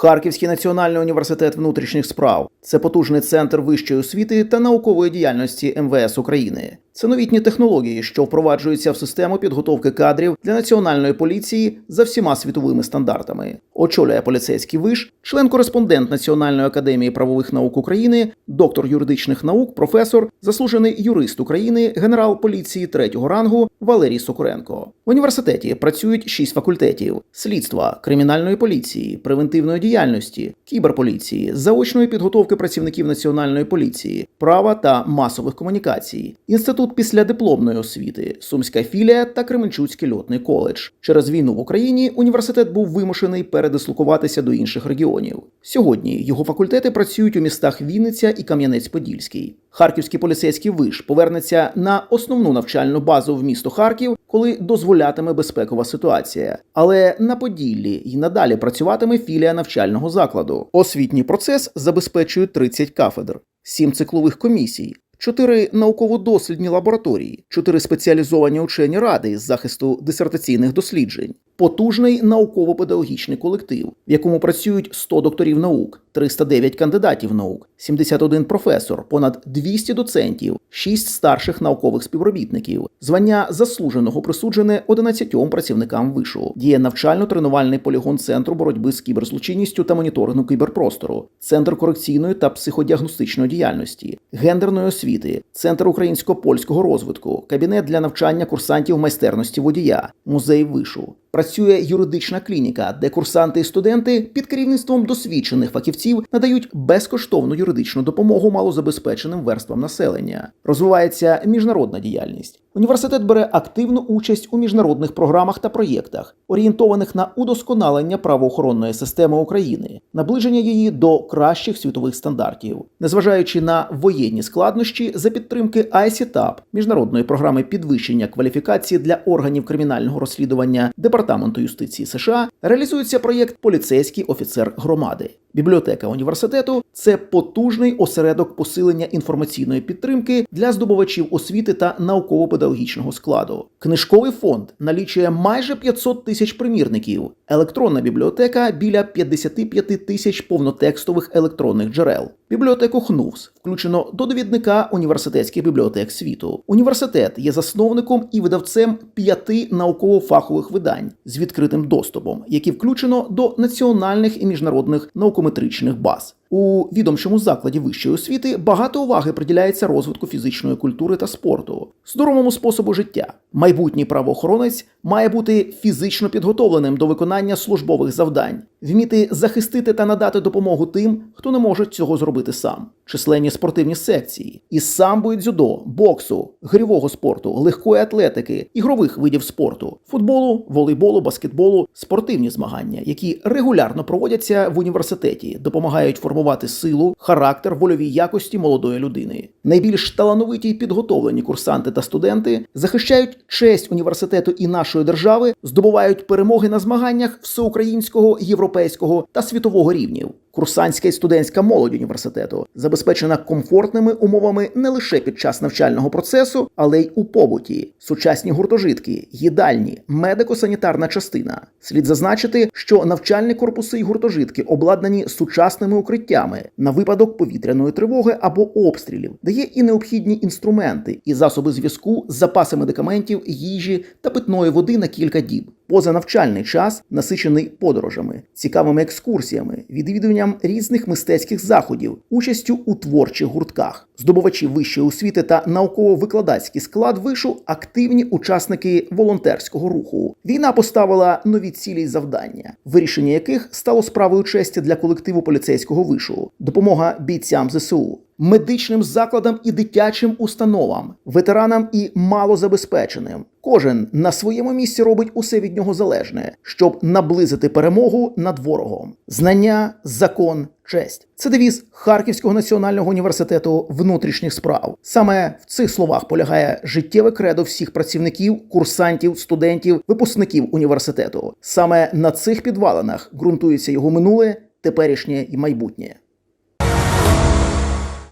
Харківський національний університет внутрішніх справ це потужний центр вищої освіти та наукової діяльності МВС України. Це новітні технології, що впроваджуються в систему підготовки кадрів для національної поліції за всіма світовими стандартами. Очолює поліцейський виш, член-кореспондент Національної академії правових наук України, доктор юридичних наук, професор, заслужений юрист України, генерал поліції третього рангу Валерій Сокуренко. В університеті працюють шість факультетів: слідства, кримінальної поліції, превентивної діяльності, кіберполіції, заочної підготовки працівників національної поліції, права та масових комунікацій, інститут післядипломної освіти, сумська філія та Кременчуцький льотний коледж. Через війну в Україні університет був вимушений передислокуватися до інших регіонів. Сьогодні його факультети працюють у містах Вінниця і Кам'янець-Подільський. Харківський поліцейський виш повернеться на основну навчальну базу в місто Харків, коли дозволятиме безпекова ситуація. Але на Поділлі й надалі працюватиме філія навчального закладу. Освітній процес забезпечують 30 кафедр, 7 циклових комісій. Чотири науково-дослідні лабораторії, чотири спеціалізовані учені ради з захисту дисертаційних досліджень, потужний науково-педагогічний колектив, в якому працюють 100 докторів наук, 309 кандидатів наук, 71 професор, понад 200 доцентів, 6 старших наукових співробітників, звання заслуженого присуджене 11 працівникам вишу. Діє навчально-тренувальний полігон центру боротьби з кіберзлочинністю та моніторингу кіберпростору, центр корекційної та психодіагностичної діяльності, гендерної освіти, центр українсько-польського розвитку, кабінет для навчання курсантів майстерності водія, музей вишу. Працює юридична клініка, де курсанти і студенти під керівництвом досвідчених фахівців надають безкоштовну юридичну допомогу малозабезпеченим верствам населення. Розвивається міжнародна діяльність. Університет бере активну участь у міжнародних програмах та проєктах, орієнтованих на удосконалення правоохоронної системи України, наближення її до кращих світових стандартів, незважаючи на воєнні складнощі за підтримки ICTAP, міжнародної програми підвищення кваліфікації для органів кримінального розслідування Департаменту юстиції США, реалізується проєкт Поліцейський офіцер громади. Бібліотека університету це потужний осередок посилення інформаційної підтримки для здобувачів освіти та науково-педагогічного складу. Книжковий фонд налічує майже 500 тисяч примірників, електронна бібліотека біля 55 тисяч повнотекстових електронних джерел. Бібліотеку ХНУВС включено до довідника університетських бібліотек світу. Університет є засновником і видавцем п'яти науково-фахових видань з відкритим доступом, які включено до національних і міжнародних наукометричних баз. У відомчому закладі вищої освіти багато уваги приділяється розвитку фізичної культури та спорту, здоровому способу життя. Майбутній правоохоронець має бути фізично підготовленим до виконання службових завдань, вміти захистити та надати допомогу тим, хто не може цього зробити сам. Численні спортивні секції із самбо і дзюдо, боксу, грівого спорту, легкої атлетики, ігрових видів спорту, футболу, волейболу, баскетболу, спортивні змагання, які регулярно проводяться в університеті, допомагають формувати силу, характер, вольові якості молодої людини. Найбільш талановиті й підготовлені курсанти та студенти захищають честь університету і нашої держави, здобувають перемоги на змаганнях всеукраїнського, європейського та світового рівнів. Курсантська і студентська молодь університету забезпечена комфортними умовами не лише під час навчального процесу, але й у побуті, сучасні гуртожитки, їдальні, медико-санітарна частина. Слід зазначити, що навчальні корпуси й гуртожитки обладнані сучасними укриттями на випадок повітряної тривоги або обстрілів, де є і необхідні інструменти, і засоби зв'язку, запаси медикаментів, їжі та питної води на кілька діб. Позанавчальний час насичений подорожами, цікавими екскурсіями, відвідуванням різних мистецьких заходів, участю у творчих гуртках. Здобувачі вищої освіти та науково-викладацький склад вишу активні учасники волонтерського руху. Війна поставила нові цілі й завдання, вирішення яких стало справою честі для колективу поліцейського вишу, допомога бійцям ЗСУ. Медичним закладам і дитячим установам, ветеранам і малозабезпеченим. Кожен на своєму місці робить усе від нього залежне, щоб наблизити перемогу над ворогом. Знання, закон, честь це девіз Харківського національного університету внутрішніх справ. Саме в цих словах полягає життєве кредо всіх працівників, курсантів, студентів, випускників університету. Саме на цих підвалинах ґрунтується його минуле, теперішнє і майбутнє.